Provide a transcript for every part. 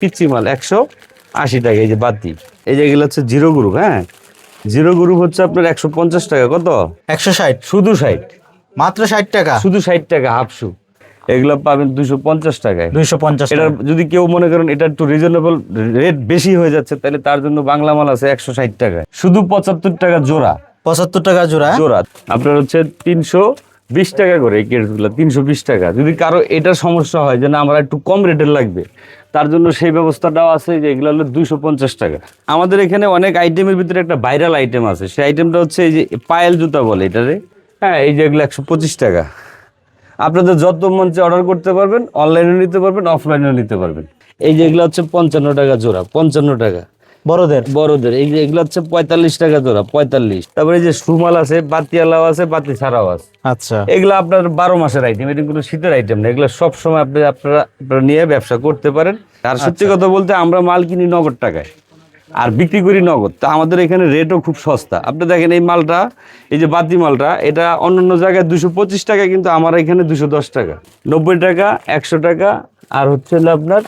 পিচ্ছি মাল একশো আশি টাকা এই যে বাদ বাতি। এই যে এগুলো হচ্ছে জিরো গ্রুপ হ্যাঁ? জিরো গ্রুপ হচ্ছে আপনার একশো পঞ্চাশ টাকা কত? একশো ষাট। শুধু ষাট। মাত্র ষাট টাকা? শুধু ষাট টাকা হাফ শু। এগুলো পাবেন দুশো পঞ্চাশ টাকায়। দুইশো পঞ্চাশ এটার যদি কেউ মনে করেন এটা একটু রিজনেবল রেট বেশি হয়ে যাচ্ছে তাহলে তার জন্য বাংলা মাল আছে একশো ষাট টাকায়। শুধু পঁচাত্তর টাকা জোড়া। পঁচাত্তর টাকা জোড়া? জোড়া। আপনার হচ্ছে তিনশো বিশ টাকা করে এই কেটগুলো তিনশো বিশ টাকা। যদি কারও এটার সমস্যা হয় যে না আমার একটু কম রেটের লাগবে তার জন্য সেই ব্যবস্থাটাও আছে যে এগুলো হলো দুশো পঞ্চাশ টাকা। আমাদের এখানে অনেক আইটেমের ভিতরে একটা ভাইরাল আইটেম আছে। সেই আইটেমটা হচ্ছে এই যে পায়েল জুতা বলে এটারে হ্যাঁ এই যে এগুলো একশো পঁচিশ টাকা। আপনাদের যত মঞ্চে অর্ডার করতে পারবেন অনলাইনেও নিতে পারবেন অফলাইনেও নিতে পারবেন। এই যে এগুলো হচ্ছে পঞ্চান্ন টাকা জোড়া, পঞ্চান্ন টাকা। বড়দের? বড়দের। এই যে এগুলো হচ্ছে পঁয়তাল্লিশ টাকা জোড়া পঁয়তাল্লিশ। তারপরে এই যে সুমাল আছে বাতিয়ালাও আছে বাতি ছাড়াও আছে। আচ্ছা। এগুলো আপনার বারো মাসের আইটেম এটা কোনো শীতের আইটেম না। এগুলো সবসময় আপনি আপনারা আপনারা নিয়ে ব্যবসা করতে পারেন। আর সত্যি কথা বলতে আমরা মাল কিনি নগদ টাকায় আর বিক্রি করি নগদ। তো আমাদের এখানে রেটও খুব সস্তা। আপনি দেখেন এই মালটা এই যে বাতি মালটা এটা অন্যান্য জায়গায় দুশো পঁচিশ টাকা কিন্তু আমার এখানে দুশো দশ টাকা। নব্বই টাকা একশো টাকা আর হচ্ছে আপনার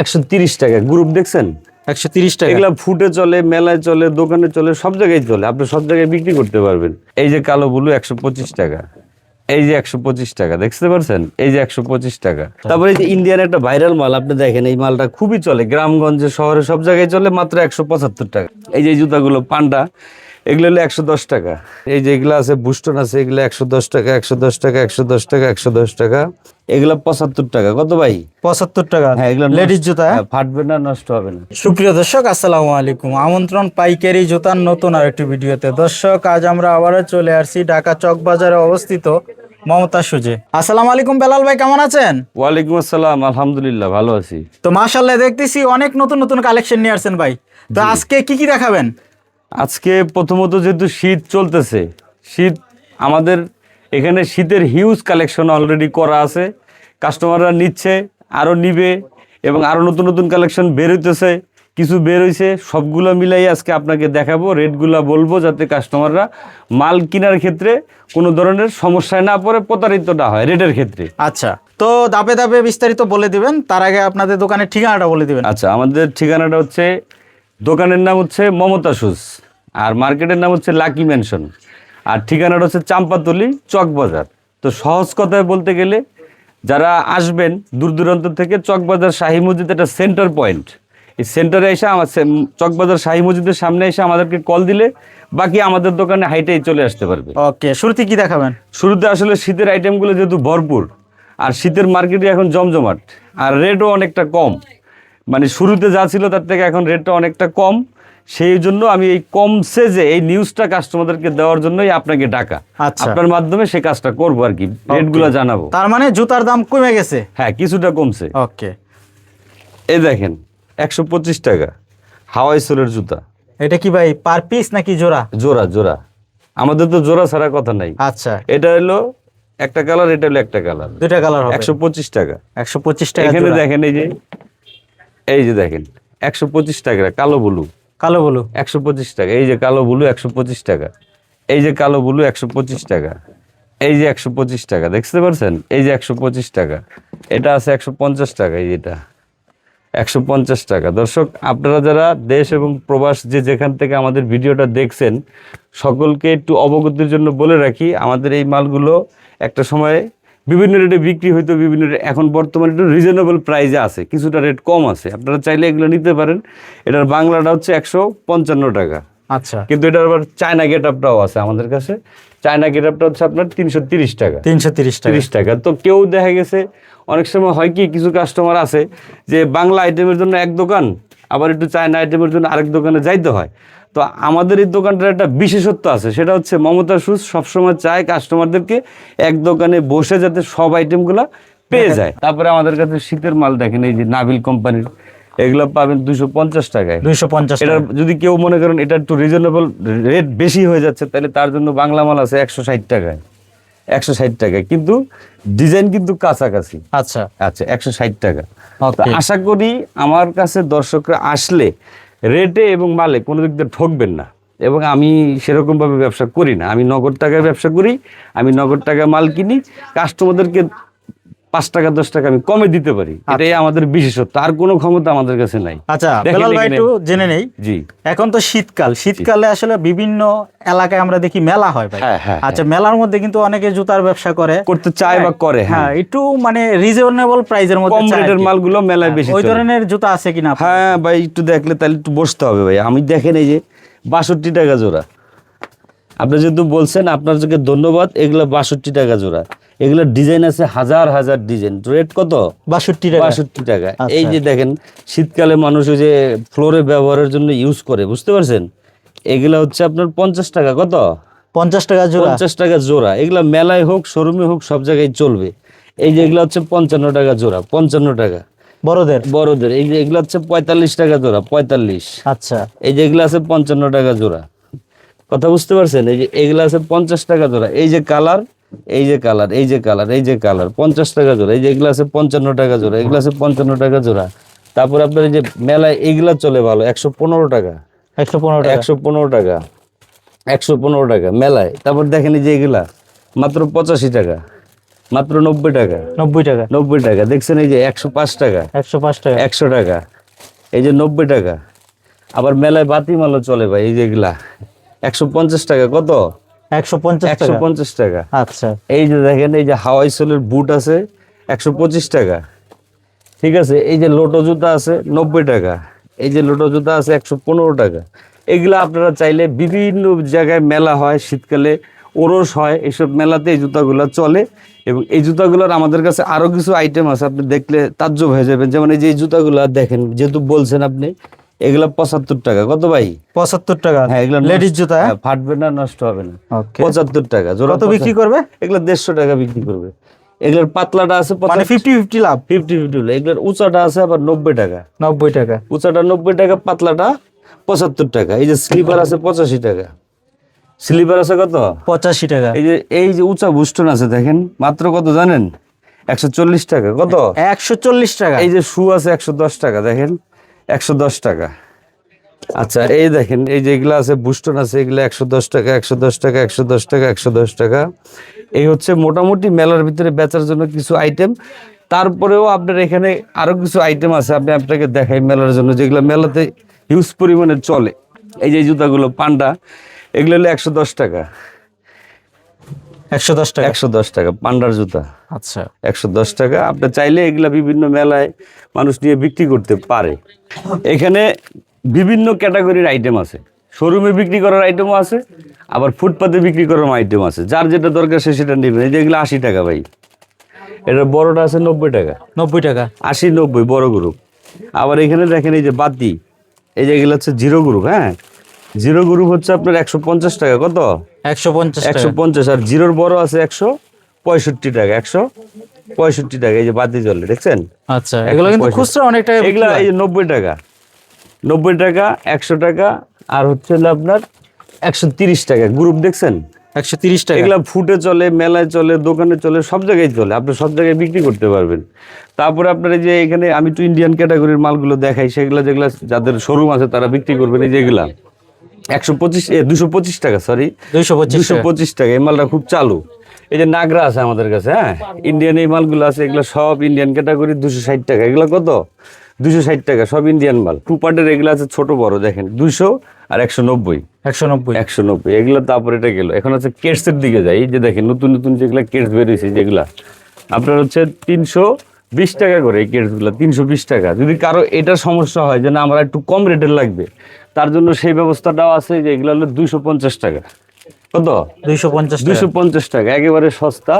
একশো তিরিশ টাকা। গ্রুপ দেখছেন? একশো তিরিশ টাকা। এগুলা ফুটে চলে, মেলায় চলে, দোকানে চলে, সব জায়গায় চলে। আপনি সব জায়গায় বিক্রি করতে পারবেন। এই যে কালো বুলু একশো পঁচিশ টাকা, এই যে একশো পঁচিশ টাকা, দেখতে পারছেন? এই যে একশো পঁচিশ টাকা। তারপরে যে ইন্ডিয়ান একটা ভাইরাল মাল, আপনি দেখেন এই মালটা খুবই চলে। গ্রামগঞ্জে, শহরে সব জায়গায় চলে, মাত্র একশো পঁচাত্তর টাকা। এই যে জুতাগুলো, পান্ডা এগুলো হলো একশো দশ টাকা। এই যে এগুলো আছে বুস্টন আছে এগুলো একশো দশ টাকা একশো দশ টাকা একশো দশ টাকা একশো দশ টাকা। এগুলো পঁচাত্তর টাকা। কত ভাই? পঁচাত্তর টাকা। হ্যাঁ এগুলো লেডিস জুতা হ্যাঁ? হ্যাঁ, ফাটবে না নষ্ট হবে না। সুপ্রিয় দর্শক আসসালামু আলাইকুম। আমন্ত্রণ পাইকারি জুতার নতুন আর একটি ভিডিওতে। দর্শক আজ আমরা আবারও চলে আসছি ঢাকা চক বাজারে অবস্থিত মমতা সুজে। আসসালামু আলাইকুম বেলাল ভাই কেমন আছেন? ওয়ালাইকুম আসসালাম আলহামদুলিল্লাহ ভালো আছি। তো মাশাল্লাহ দেখতেছি অনেক নতুন নতুন কালেকশন নিয়ে আসছেন ভাই। তো আজকে কি কি দেখাবেন? আজকে প্রথমত যেহেতু শীত চলতেছে শীত আমাদের এখানে শীতের হিউজ কালেকশন অলরেডি করা আছে। কাস্টমাররা নিচ্ছে আরও নিবে এবং আরও নতুন নতুন কালেকশন বের হইতেছে। কিছু বের হয়েছে সবগুলো মিলাই আজকে আপনাকে দেখাবো রেটগুলো বলব যাতে কাস্টমাররা মাল কেনার ক্ষেত্রে কোনো ধরনের সমস্যায় না পড়ে প্রতারিত না হয় রেটের ক্ষেত্রে। আচ্ছা তো দাপে দাপে বিস্তারিত বলে দিবেন তার আগে আপনাদের দোকানের ঠিকানাটা বলে দিবেন। আচ্ছা আমাদের ঠিকানাটা হচ্ছে দোকানের নাম হচ্ছে মমতা শুজ আর মার্কেটের নাম হচ্ছে লাকি ম্যানশন আর ঠিকানাটা হচ্ছে চাম্পাতলি চকবাজার। তো সহজ কথায় বলতে গেলে যারা আসবেন দূর দূরান্ত থেকে চকবাজার শাহী মসজিদ একটা সেন্টার পয়েন্ট। এই সেন্টারে এসে আমার চকবাজার শাহী মসজিদের সামনে এসে আমাদেরকে কল দিলে বাকি আমাদের দোকানে হাইটেই চলে আসতে পারবে। ওকে শুরুতে কি দেখাবেন? শুরুতে আসলে শীতের আইটেমগুলো যেহেতু ভরপুর আর শীতের মার্কেটে এখন জমজমাট আর রেটও অনেকটা কম। মানে শুরুতে যা ছিল তার থেকে এখন রেটটা অনেকটা কম। সেই জন্য আমি এই কমছে যে এই নিউজটা কাস্টমারদেরকে দেওয়ার জন্যই আপনাকে ডাকা। আচ্ছা। আপনার মাধ্যমে সে কাজটা করব আর কি। রেটগুলো জানাব। তার মানে জুতার দাম কমে গেছে? হ্যাঁ কিছুটা কমছে। ওকে এই দেখেন একশো পঁচিশ টাকা। হাওয়াই সোলের জুতা। এটা কি ভাই পার পিস নাকি জোড়া? জোড়া জোড়া। আমাদের তো জোড়া ছাড়া কথা নাই। আচ্ছা। এটা হলো একটা কালার এটা হলো একটা কালার দুটা কালার একশো পঁচিশ টাকা। একশো পঁচিশ টাকা এখানে দেখেন এই যে এই যে দেখেন একশো পঁচিশ টাকা কালো বুলু। কালো বলু। একশো পঁচিশ টাকা। এই যে কালো বুলু একশো পঁচিশ টাকা। এই যে কালো বুলু একশো পঁচিশ টাকা। এই যে একশো পঁচিশ টাকা দেখতে পারছেন? এই যে একশো পঁচিশ টাকা। এটা আছে একশো পঞ্চাশ টাকা এই যেটা। একশো পঞ্চাশ টাকা। দর্শক আপনারা যারা দেশ এবং প্রবাস যে যেখান থেকে আমাদের ভিডিওটা দেখছেন সকলকে একটু অবগতির জন্য বলে রাখি আমাদের এই মালগুলো একটা সময় বিভিন্ন রেটে বিক্রি হইতো বিভিন্ন এখন বর্তমানে একটু রিজনেবল প্রাইসে আছে কিছুটা রেট কম আছে। আপনারা চাইলে এগুলো নিতে পারেন। এটার বাংলাটা হচ্ছে একশো পঞ্চান্ন টাকা। আচ্ছা। কিন্তু এটার আবার চায়না গেট আপটাও আছে আমাদের কাছে। চায়না গেট আপটা হচ্ছে আপনার তিনশো তিরিশ টাকা। তিনশো তিরিশ তিরিশ টাকা। তো কেউ দেখা গেছে অনেক সময় হয় কি কিছু কাস্টমার আছে যে বাংলা আইটেমের জন্য এক দোকান আবার একটু চায়না আইটেমের জন্য আরেক দোকানে যাইতে হয়। তো আমাদের এই দোকানটার একটা বিশেষত্ব আছে সেটা হচ্ছে মমতা সুজ সবসময় চায় কাস্টমারদেরকে এক দোকানে বসে যাতে সব আইটেমগুলো পেয়ে যায়। তারপরে আমাদের কাছে শীতের মাল দেখেন এই যে নাবিল কোম্পানির এগুলো পাবেন দুশো পঞ্চাশ টাকায়। দুইশো পঞ্চাশ এটার যদি কেউ মনে করেন এটা একটু রিজনেবল রেট বেশি হয়ে যাচ্ছে তাহলে তার জন্য বাংলা মাল আছে একশো ষাট টাকায়। একশো ষাট টাকায়। কিন্তু ডিজাইন কিন্তু কাছাকাছি। আচ্ছা। আচ্ছা একশো ষাট টাকা। আশা করি আমার কাছে দর্শকরা আসলে রেটে এবং মালে কোনো দিক দিয়ে ঠকবেন না। এবং আমি সেরকমভাবে ব্যবসা করি না। আমি নগদ টাকায় ব্যবসা করি, আমি নগদ টাকায় মাল কিনি কাস্টমারদেরকে পাঁচ টাকা দশ টাকা আমি কমে দিতে পারি। এটাই আমাদের বিশেষত্ব। আর কোনো ক্ষমতা আমাদের কাছে নাই। আচ্ছা বেলাল ভাই একটু জেনে নেই। জি। এখন তো শীতকাল। শীতকালে আসলে বিভিন্ন এলাকায় আমরা দেখি মেলা হয় ভাই। হ্যাঁ, হ্যাঁ, আচ্ছা মেলার মধ্যে কিন্তু অনেকে জুতার ব্যবসা করে। করতে চায় বা করে হ্যাঁ। হ্যাঁ একটু মানে রিজনেবল প্রাইজের মধ্যে কম রেটের মালগুলো মেলায় বেশি ওই ধরনের জুতা আছে কিনা হ্যাঁ ভাই একটু দেখলে তাহলে একটু বসতে হবে ভাই। আমি দেখেন এই যে বাষট্টি টাকা জোড়া। আপনি যেহেতু বলছেন আপনার চোখে ধন্যবাদ এগুলো বাষট্টি টাকা জোড়া। এগুলো ডিজাইন আছে হাজার হাজার ডিজাইন রেট কত? বাষট্টি টাকা। বাষট্টি টাকা। আচ্ছা। এই যে দেখেন শীতকালে মানুষ ওই যে ফ্লোরে ব্যবহারের জন্য ইউজ করে বুঝতে পারছেন? এগুলা হচ্ছে আপনার পঞ্চাশ টাকা কত? পঞ্চাশ টাকা জোড়া। পঞ্চাশ টাকা জোড়া। এগুলা মেলায় হোক শোরুমে হোক সব জায়গায় চলবে। এই যে এগুলো হচ্ছে পঞ্চান্ন টাকা জোড়া পঞ্চান্ন টাকা। বড়দের? বড়দের। এই যে এগুলো হচ্ছে পঁয়তাল্লিশ টাকা জোড়া পঁয়তাল্লিশ। আচ্ছা। এই যে এগুলো আছে পঞ্চান্ন টাকা জোড়া। কথা বুঝতে পারছেন? এই যে এগুলো আছে পঞ্চাশ টাকা জোড়া। এই যে কালার এই যে কালার এই যে কালার এই যে কালার পঞ্চাশ টাকা জোড়া এই যে এগুলো আছে পঞ্চান্ন টাকা জোড়া এগুলো আছে পঞ্চান্ন টাকা জোড়া। তারপর আপনার এই যে মেলায় এইগুলা চলে ভালো একশো পনেরো টাকা। একশো পনেরো টাকা। একশো পনেরো টাকা একশো পনেরো টাকা মেলায়। তারপর দেখেন এই যে এগুলা মাত্র পঁচাশি টাকা মাত্র নব্বই টাকা। নব্বই টাকা। নব্বই টাকা দেখছেন এই যে একশো পাঁচ টাকা একশো পাঁচ টাকা। একশো টাকা এই যে নব্বই টাকা। আবার মেলায় বাতি মালও চলে ভাই এই যে এগুলা একশো পঞ্চাশ টাকা কত? একশো পঞ্চাশ টাকা। আচ্ছা। এই যে দেখেন এই যে হাওয়াই সোলের বুট আছে একশো পঁচিশ টাকা। ঠিক আছে এই যে লোটো জুতা আছে নব্বই টাকা। এই যে লোটো জুতা আছে একশো পনেরো টাকা। এগুলা আপনারা চাইলে বিভিন্ন জায়গায় মেলা হয় শীতকালে ওরস হয় এইসব মেলাতে এই জুতাগুলো চলে। এবং এই জুতাগুলোর আমাদের কাছে আরও কিছু আইটেম আছে আপনি দেখলে তাজ্জব হয়ে যাবেন। যেমন এই যে জুতাগুলো দেখেন যেহেতু বলছেন আপনি এগুলা পঁচাত্তর টাকা। কত ভাই? পঁচাত্তর টাকা। হ্যাঁ এগুলো লেডিস জুতা হ্যাঁ? হ্যাঁ, ফাটবে না নষ্ট হবে না। পঁচাত্তর টাকা জোড়া কত বিক্রি করবে? এগুলো দেড়শো টাকা বিক্রি করবে। এগুলোর পাতলাটা আছে মানে ফিফটি ফিফটি লাভ? ফিফটি ফিফটি এগুলোর উঁচাটা আছে আবার নব্বই টাকা। নব্বই টাকা। উঁচাটা নব্বই টাকা পাতলাটা পঁচাত্তর টাকা। এই যে স্লিপার আছে পঁচাশি টাকা। স্লিপার আছে কত? পঁচাশি টাকা। এই যে এই যে উঁচা বুস্টন আছে দেখেন মাত্র কত জানেন? একশো চল্লিশ টাকা। কত? একশো চল্লিশ টাকা। এই যে শু আছে একশো দশ টাকা দেখেন। একশো দশ টাকা। আচ্ছা এই দেখেন, এই যেগুলো আছে, বুস্টন আছে, এগুলো একশো দশ টাকা, একশো দশ টাকা, একশো দশ টাকা, একশো দশ টাকা। এই হচ্ছে মোটামুটি মেলার ভিতরে বেচার জন্য কিছু আইটেম তারপরেও আপনার এখানে আরও কিছু আইটেম আছে আপনি আপনাকে দেখাই মেলার জন্য, যেগুলো মেলাতে হিউজ পরিমাণে চলে। এই যে জুতাগুলো, পান্ডা, এগুলো হলো একশো দশ টাকা। একশো দশ টাকা। একশো দশ টাকা পান্ডার জুতা। আচ্ছা। একশো দশ টাকা। আপনি চাইলে এগুলা বিভিন্ন মেলায় মানুষ নিয়ে বিক্রি করতে পারে। এখানে বিভিন্ন ক্যাটাগরির আইটেম আছে। শোরুমে বিক্রি করার আইটেমও আছে আবার ফুটপাতে বিক্রি করার আইটেম আছে। যার যেটা দরকার সে সেটা নেবেন এই যে এগুলো আশি টাকা ভাই। এটা বড়টা আছে নব্বই টাকা। নব্বই টাকা। আশি নব্বই বড় গ্রুপ আবার এখানে দেখেন এই যে বাতি। এই যে এগুলো হচ্ছে জিরো গ্রুপ হ্যাঁ? জিরো গ্রুপ হচ্ছে আপনার একশো পঞ্চাশ টাকা। কত? একশো পঞ্চাশ একশো পঞ্চাশ আর জিরোর বড় আছে একশো পঁয়ষট্টি টাকা একশো পঁয়ষট্টি টাকা এই যে বাতি চলে দেখছেন? আচ্ছা এগুলো কিন্তু খুচরা অনেক টাকা এগুলা। এই যে নব্বই টাকা নব্বই টাকা একশো টাকা আর হচ্ছে আপনার একশো তিরিশ টাকা গ্রুপ দেখছেন? একশো তিরিশ টাকা। এগুলা ফুটে চলে মেলায় চলে দোকানে চলে সব জায়গায় চলে আপনি সব জায়গায় বিক্রি করতে পারবেন। তারপরে আপনার এই যে এখানে আমি তো ইন্ডিয়ান ক্যাটাগরির মালগুলো দেখাই সেগুলো যেগুলো যাদের শোরুম আছে তারা বিক্রি করবেন এই যেগুলা একশো পঁচিশ দুশো পঁচিশ টাকা সরি দুশো পঁচিশ টাকা। এই মালটা খুব চালু। এই যে নাগরা আছে আমাদের কাছে হ্যাঁ? ইন্ডিয়ান এই মালগুলো আছে এগুলো সব ইন্ডিয়ান ক্যাটাগরি দুশো ষাট টাকা। এগুলো কত? দুশো ষাট টাকা সব ইন্ডিয়ান মাল। টু পার্টের এগুলো আছে ছোট বড় দেখেন। দুশো আর একশো নব্বই। একশো নব্বই। একশো নব্বই। এগুলো তারপরে এটা গেল। এখন হচ্ছে কেটসের দিকে যাই। এই যে দেখেন নতুন নতুন যেগুলো কেটস বেরিয়েছে যেগুলা আপনার হচ্ছে তিনশো বিশ টাকা করে এই কেটসগুলো তিনশো বিশ টাকা। যদি কারও এটা সমস্যা হয় যে না আমার একটু কম রেটের লাগবে। তার জন্য সেই ব্যবস্থাটাও আছে যে এগুলো হলো দুইশো পঞ্চাশ টাকা। কত? দুইশো পঞ্চাশ টাকা। দুইশো পঞ্চাশ টাকা একেবারে সস্তা।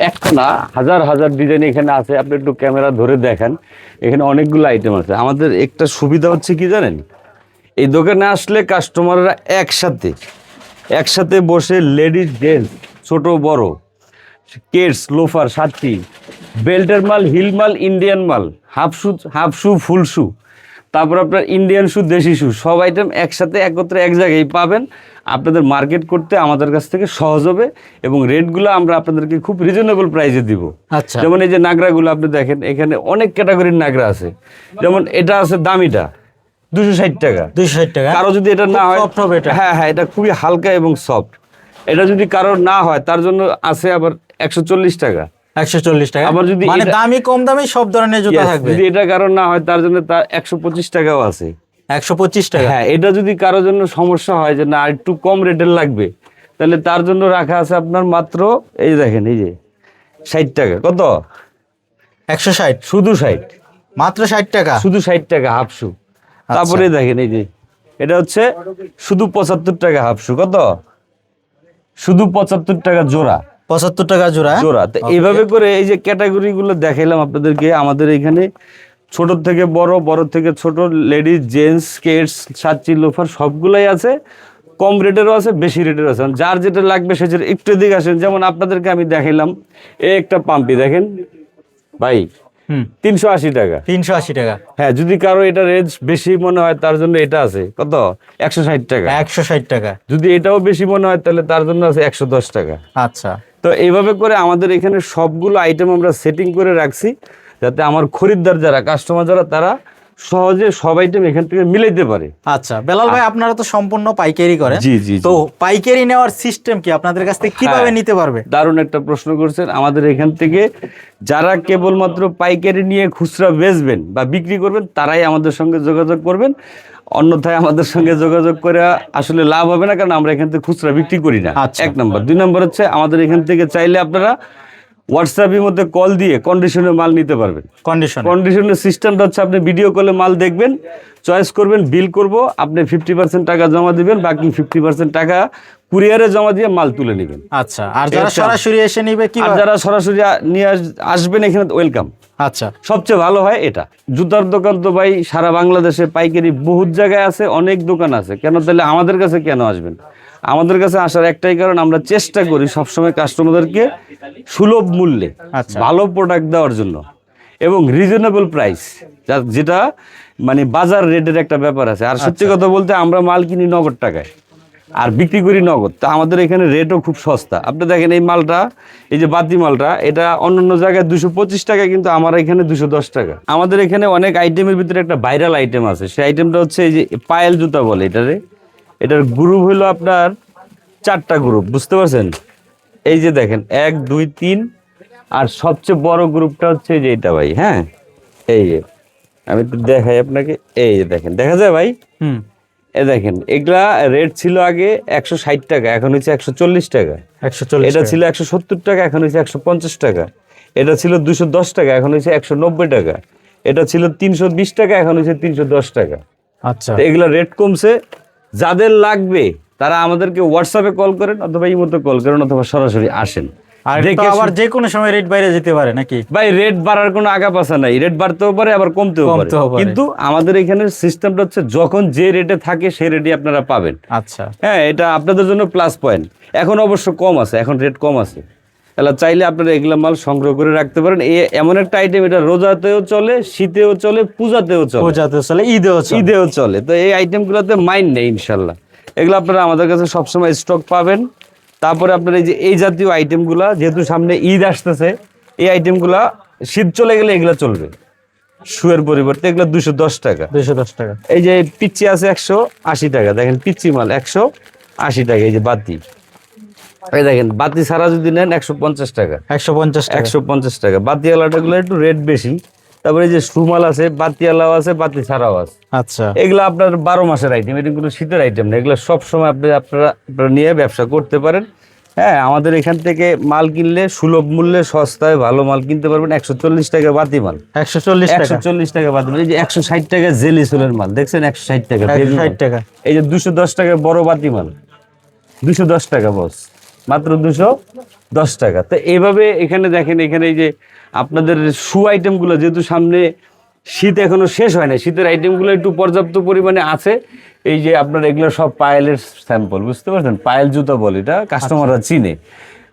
একটা না হাজার হাজার ডিজাইন এখানে আছে আপনি একটু ক্যামেরা ধরে দেখেন। এখানে অনেকগুলো আইটেম আছে। আমাদের একটা সুবিধা হচ্ছে কি জানেন? এই দোকানে আসলে কাস্টমাররা একসাথে একসাথে বসে লেডিস জেন্টস ছোট বড় কেটস লোফার সাতটি বেল্টের মাল হিল মাল ইন্ডিয়ান মাল হাফ শু হাফ শু ফুল শু তারপর আপনার ইন্ডিয়ান শু দেশি শু সব আইটেম একসাথে একত্রে এক জায়গায় পাবেন। আপনাদের মার্কেট করতে আমাদের কাছ থেকে সহজ হবে এবং রেটগুলো আমরা আপনাদেরকে খুব রিজনেবল প্রাইসে দিব। আচ্ছা। যেমন এই যে নাগরাগুলো আপনি দেখেন এখানে অনেক ক্যাটাগরির নাগরা আছে। যেমন এটা আছে দামিটা দুশো ষাট টাকা। দুশো ষাট টাকা। কারও যদি এটা না হয় এটা। হ্যাঁ হ্যাঁ এটা খুবই হালকা এবং সফট এটা যদি কারোর না হয় তার জন্য আছে আবার একশো চল্লিশ টাকা। একশো চল্লিশ টাকা। আবার যদি মানে দামি কম দামি সব ধরনের জুতা থাকবে। যদি এটা কারণ না হয় তার জন্য তার একশো পঁচিশ টাকাও আছে। একশো পঁচিশ টাকা? হ্যাঁ এটা যদি কারোর জন্য সমস্যা হয় যে না একটু কম রেটের লাগবে তাহলে তার জন্য রাখা আছে আপনার মাত্র এই দেখেন এই যে ষাট টাকা। কত? একশো ষাট। শুধু ষাট। মাত্র ষাট টাকা? শুধু ষাট টাকা হাফ শু। আচ্ছা। তারপরে দেখেন এই যে এটা হচ্ছে শুধু পঁচাত্তর টাকা হাফ শু। কত? শুধু পঁচাত্তর টাকা জোড়া। পঁচাত্তর টাকা জোড়া? জোড়া। তো এইভাবে করে এই যে ক্যাটাগরি গুলো দেখাইলাম আপনাদেরকে আমাদের এখানে ছোট থেকে বড় বড় থেকে ছোট লেডিস জেন্টস স্কেটস সাতচি লোফার সবগুলাই আছে। কম রেটেরও আছে বেশি রেটেরও আছে। যার যেটা লাগবে সে যেটা একটু দিকে আসেন। যেমন আপনাদেরকে আমি দেখাইলাম এই একটা পাম্পি দেখেন। ভাই হুম। তিনশো আশি টাকা। তিনশো আশি টাকা। হ্যাঁ যদি কারও এটা রেঞ্জ বেশি মনে হয় তার জন্য এটা আছে। কত? একশো ষাট টাকা। একশো ষাট টাকা। যদি এটাও বেশি মনে হয় তাহলে তার জন্য আছে একশো দশ টাকা। আচ্ছা। তো এইভাবে করে আমাদের এখানে সবগুলো আইটেম আমরা সেটিং করে রাখছি, যাতে আমার খরিদ্দার যারা কাস্টমার যারা, তারা সহজে সব আইটেম এখান থেকে মিলাইতে পারে। আচ্ছা বেলাল ভাই আপনারা তো সম্পূর্ণ পাইকারি করেন। জি, জি, জি। তো পাইকারি নেওয়ার সিস্টেম কি? আপনাদের কাছ থেকে কীভাবে হ্যাঁ। নিতে পারবে? দারুণ একটা প্রশ্ন করছেন। আমাদের এখান থেকে যারা কেবলমাত্র পাইকারি নিয়ে খুচরা বেচবেন বা বিক্রি করবেন তারাই আমাদের সঙ্গে যোগাযোগ করবেন। অন্যথায় আমাদের সঙ্গে যোগাযোগ করে আসলে লাভ হবে না কারণ আমরা এখান থেকে খুচরা বিক্রি করি না। আচ্ছা। এক নম্বর। দুই নম্বর হচ্ছে আমাদের এখান থেকে চাইলে আপনারা হোয়াটসঅ্যাপের মধ্যে কল দিয়ে কন্ডিশনে মাল নিতে পারবেন। কন্ডিশন কন্ডিশনের সিস্টেমটা হচ্ছে আপনি ভিডিও কলে মাল দেখবেন চয়েস করবেন বিল করব আপনি ফিফটি পার্সেন্ট টাকা জমা দিবেন বাকি ফিফটি পার্সেন্ট টাকা কুরিয়ারে জমা দিয়ে মাল তুলে নেবেন। আচ্ছা আর যারা সরাসরি এসে নিবে কি আর যারা সরাসরি নিয়ে আসবেন এখানে ওয়েলকাম আচ্ছা। সবচেয়ে ভালো হয় এটা। জুতার দোকান তো ভাই সারা বাংলাদেশে পাইকারি বহুত জায়গায় আছে অনেক দোকান আছে। কেন তাহলে আমাদের কাছে কেন আসবেন? আমাদের কাছে আসার একটাই কারণ আমরা চেষ্টা করি সবসময় কাস্টমারদেরকে সুলভ মূল্যে আচ্ছা। ভালো প্রোডাক্ট দেওয়ার জন্য এবং রিজনেবল প্রাইস যেটা মানে বাজার রেটের একটা ব্যাপার আছে। আর সত্যি কথা বলতে আমরা মাল কিনি নগদ টাকায় আর বিক্রি করি নগদ। তা আমাদের এখানে রেটও খুব সস্তা। আপনি দেখেন এই মালটা এই যে বাতি মালটা এটা অন্য অন্য জায়গায় দুশো পঁচিশ টাকা কিন্তু আমার এখানে দুশো দশ টাকা। আমাদের এখানে অনেক আইটেমের ভিতরে একটা ভাইরাল আইটেম আছে। সেই আইটেমটা হচ্ছে এই যে পায়েল জুতা বলে এটারে এটার গ্রুপ হলো আপনার চারটা গ্রুপ বুঝতে পারছেন? এই যে দেখেন এক দুই তিন আর সবচেয়ে বড় গ্রুপটা হচ্ছে যে এটা ভাই হ্যাঁ? এই যে আমি একটু দেখাই আপনাকে এই যে দেখেন দেখা যায় ভাই? হুম। এ দেখেন এগুলা রেট ছিল আগে একশো ষাট টাকা এখন হচ্ছে একশো চল্লিশ টাকা। একশো চল্লিশ এটা ছিল একশো সত্তর টাকা এখন হচ্ছে একশো পঞ্চাশ টাকা। এটা ছিল দুশো দশ টাকা এখন হচ্ছে একশো নব্বই টাকা। এটা ছিল তিনশো বিশ টাকা এখন হচ্ছে তিনশো দশ টাকা। আচ্ছা। এগুলা রেট কমছে যাদের লাগবে তারা আমাদেরকে হোয়াটসঅ্যাপে কল করেন অথবা ইমোতে কল করেন অথবা সরাসরি আসেন। আর আবার যে কোনো সময় রেট বাইরে যেতে পারে নাকি? ভাই রেট বাড়ার কোনো আগা পাশা নাই। রেট বাড়তেও পারে আবার কমতেও পারে। কমতেও পারে। কিন্তু আমাদের এখানে সিস্টেমটা হচ্ছে যখন যে রেটে থাকে সেই রেটে আপনারা পাবেন। আচ্ছা। হ্যাঁ এটা আপনাদের জন্য প্লাস পয়েন্ট এখন অবশ্য কম আছে এখন রেট কম আছে। তাহলে চাইলে আপনারা এগুলো মাল সংগ্রহ করে রাখতে পারেন। এমন একটা আইটেম এটা রোজাতেও চলে শীতেও চলে পূজাতেও চলে। পূজাতে চলে ঈদেও চলে। ঈদেও চলে। তো এই আইটেমগুলোতে মাইন্ড নেই ইনশাল্লাহ এগুলো আপনারা আমাদের কাছে সবসময় স্টক পাবেন। তারপরে আপনার এই যে এই জাতীয় আইটেমগুলা যেহেতু সামনে ঈদ আসতেছে এই আইটেমগুলা শীত চলে গেলে এগুলো চলবে। শুয়ের পরিবর্তে এগুলো দুশো দশ টাকা। দুশো দশ টাকা। এই যে পিচ্ছি আছে একশো আশি টাকা। দেখেন পিচ্ছি মাল একশো আশি টাকা এই যে বাতি। এই দেখেন বাতি ছাড়া যদি নেন একশো পঞ্চাশ টাকা। একশো পঞ্চাশ একশো পঞ্চাশ টাকা। একটু রেট বেশি। তারপরে যে সুমাল আছে বাতিওয়ালাও আছে বাতি ছাড়াও আছে। আচ্ছা। এগুলো আপনার বারো মাসের আইটেম এটা কোনো শীতের আইটেম না। এগুলো সব সময় আপনি আপনারা আপনারা নিয়ে ব্যবসা করতে পারেন। হ্যাঁ আমাদের এখান থেকে মাল কিনলে সুলভ মূল্যে সস্তায় ভালো মাল কিনতে পারবেন। একশো চল্লিশ টাকা বাতি মাল। একশো চল্লিশ একশো টাকা চল্লিশ টাকা বাতি মাল। এই যে একশো ষাট টাকা জেলি সোলের মাল। দেখছেন একশো ষাট টাকা ষাট টাকা। এই যে দুশো দশ টাকা বড় বাতি মাল। দুশো দশ টাকা বস। মাত্র দুশো দশ টাকা। তো এইভাবে এখানে দেখেন এখানে এই যে আপনাদের শু আইটেমগুলো যেহেতু সামনে শীত এখনও শেষ হয় না শীতের আইটেমগুলো একটু পর্যাপ্ত পরিমাণে আছে। এই যে আপনার এগুলো সব পায়েলের স্যাম্পল বুঝতে পারছেন? পায়েল জুতো বলে এটা কাস্টমাররা চিনে।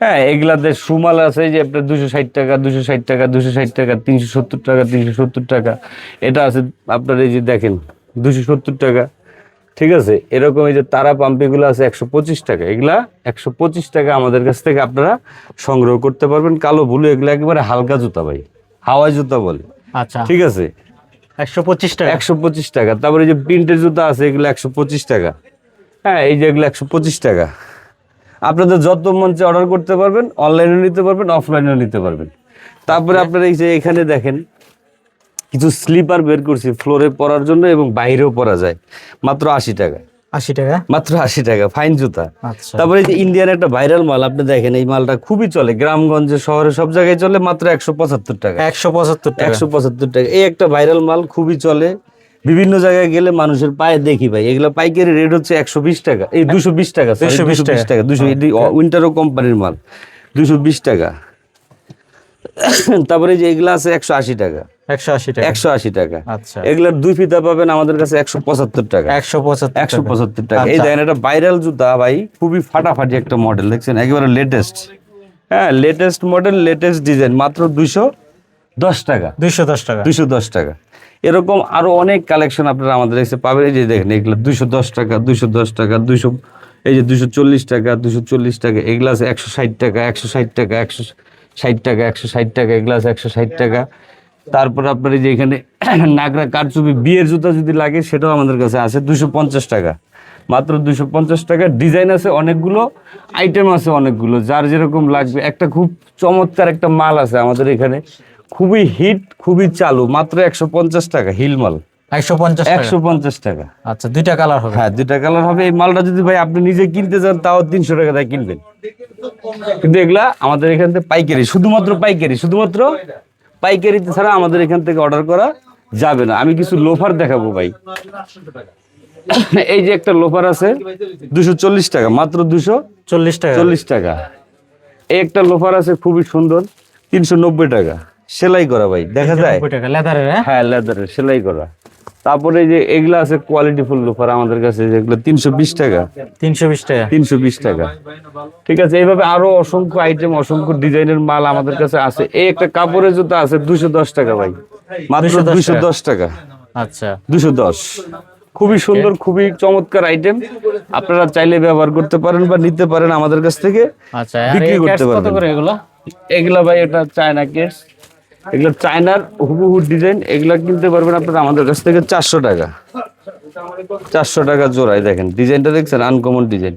হ্যাঁ এগুলাতে সুমাল আছে যে আপনার দুশো ষাট টাকা দুশো ষাট টাকা দুশো ষাট টাকা তিনশো সত্তর টাকা তিনশো সত্তর টাকা। এটা আছে আপনার এই যে দেখেন দুশো সত্তর টাকা। ঠিক আছে? এরকম এই যে তারা পাম্পিগুলো আছে একশো পঁচিশ টাকা এগুলা একশো পঁচিশ টাকা আমাদের কাছ থেকে আপনারা সংগ্রহ করতে পারবেন। কালো ভুলু এগুলো একেবারে হালকা জুতা ভাই হাওয়াই জুতা বলে। আচ্ছা। ঠিক আছে? একশো পঁচিশ টাকা? একশো পঁচিশ টাকা। তারপরে যে প্রিন্টের জুতা আছে এগুলো একশো পঁচিশ টাকা। হ্যাঁ এই যে এগুলো একশো পঁচিশ টাকা। আপনাদের যত মঞ্চে অর্ডার করতে পারবেন অনলাইনেও নিতে পারবেন অফলাইনেও নিতে পারবেন। তারপরে আপনারা এই যে এখানে দেখেন কিছু স্লিপার বের করছি ফ্লোরে পরার জন্য এবং বাইরেও পরা যায়। মাত্র আশি টাকা আশি টাকা? মাত্র আশি টাকা ফাইন জুতা। আচ্ছা। তারপরে যে ইন্ডিয়ান একটা ভাইরাল মাল আপনি দেখেন এই মালটা খুবই চলে। গ্রামগঞ্জে শহরে সব জায়গায় চলে মাত্র একশো পঁচাত্তর টাকা। একশো পঁচাত্তর একশো পঁচাত্তর টাকা। এই একটা ভাইরাল মাল খুবই চলে। বিভিন্ন জায়গায় গেলে মানুষের পায়ে দেখি ভাই। এগুলো পাইকারি রেট হচ্ছে একশো বিশ টাকা। এই দুশো বিশ টাকা দুশো বিশ টাকা। দুশো উইন্টারও কোম্পানির মাল দুশো বিশ টাকা। তারপরে যে এগুলা আছে একশো আশি টাকা। একশো আশি টাকা। একশো আশি টাকা। আচ্ছা। এগুলার দুই ফিতা পাবেন আমাদের কাছে একশো পঁচাত্তর টাকা। একশো পঁচাত্তর একশো টাকা। পঁচাত্তর টাকা। এই আচ্ছা। দেখেন এটা ভাইরাল জুতা ভাই খুবই ফাটাফাটি একটা মডেল দেখছেন? একেবারে লেটেস্ট হ্যাঁ লেটেস্ট মডেল লেটেস্ট ডিজাইন মাত্র দুইশো দশ টাকা। দুইশো দশ টাকা। দুইশো দশ টাকা। এরকম আরও অনেক কালেকশন আপনারা আমাদের এসে পাবেন। এই যে দেখেন এগুলো দুইশো দশ টাকা দুইশো দশ টাকা দুইশো এই যে দুইশো চল্লিশ টাকা দুইশো চল্লিশ টাকা এগুলা আছে একশো ষাট টাকা একশো ষাট টাকা একশো ষাট টাকা একশো ষাট টাকা এগুলা আছে একশো ষাট টাকা। তারপর আপনার এই যে এখানে নাগরা কারচুপি বিয়ের জুতা যদি লাগে সেটাও আমাদের কাছে আছে দুশো পঞ্চাশ টাকা। মাত্র দুশো পঞ্চাশ টাকা। ডিজাইন আছে অনেকগুলো আইটেম আছে অনেকগুলো। যার যেরকম লাগবে একটা খুব চমৎকার একটা মাল আছে আমাদের এখানে। খুবই হিট খুবই চালু মাত্র একশো পঞ্চাশ টাকা হিল মাল। একশো পঞ্চাশ টাকা? একশো পঞ্চাশ টাকা। আচ্ছা দুইটা কালার হবে। হ্যাঁ দুইটা কালার হবে। এই মালটা যদি ভাই আপনি নিজে কিনতে চান তাও তিনশো টাকা দিয়ে কিনবেন। কিন্তু এগুলা আমাদের এখান থেকে পাইকারি শুধুমাত্র পাইকারি শুধুমাত্র পাইকারিতে ছাড়া আমাদের এখান থেকে অর্ডার করা যাবে না। আমি কিছু লোফার দেখাবো ভাই। এই যে একটা লোফার আছে দুশো চল্লিশ টাকা মাত্র দুশো চল্লিশ টাকা। চল্লিশ টাকা। এই একটা লোফার আছে খুবই সুন্দর তিনশো নব্বই টাকা। সেলাই করা ভাই দেখা যায়? টাকা লেদারের হ্যাঁ? হ্যাঁ লেদারের সেলাই করা। তারপরে যে এগুলা আছে কোয়ালিটি ফুল লোফার আমাদের কাছে যেগুলো তিনশো বিশ টাকা। তিনশো বিশ টাকা। তিনশো বিশ টাকা। ঠিক আছে এইভাবে আরও অসংখ্য আইটেম অসংখ্য ডিজাইনের মাল আমাদের কাছে আছে। এই একটা কাপড়ের জুতো আছে দুশো দশ টাকা ভাই। মাত্র 210 দুশো দশ টাকা। আচ্ছা। দুশো দশ। খুবই সুন্দর খুবই চমৎকার আইটেম আপনারা চাইলে ব্যবহার করতে পারেন বা নিতে পারেন আমাদের কাছ থেকে। আচ্ছা বিক্রি করতে। করে এগুলো? এগুলা ভাই এটা চায়না কেস এগুলো চায়নার হুবহু ডিজাইন এগুলো কিনতে পারবেন আপনারা আমাদের কাছ থেকে চারশো টাকা। চারশো টাকা জোড়ায় দেখেন ডিজাইনটা দেখছেন আনকমন ডিজাইন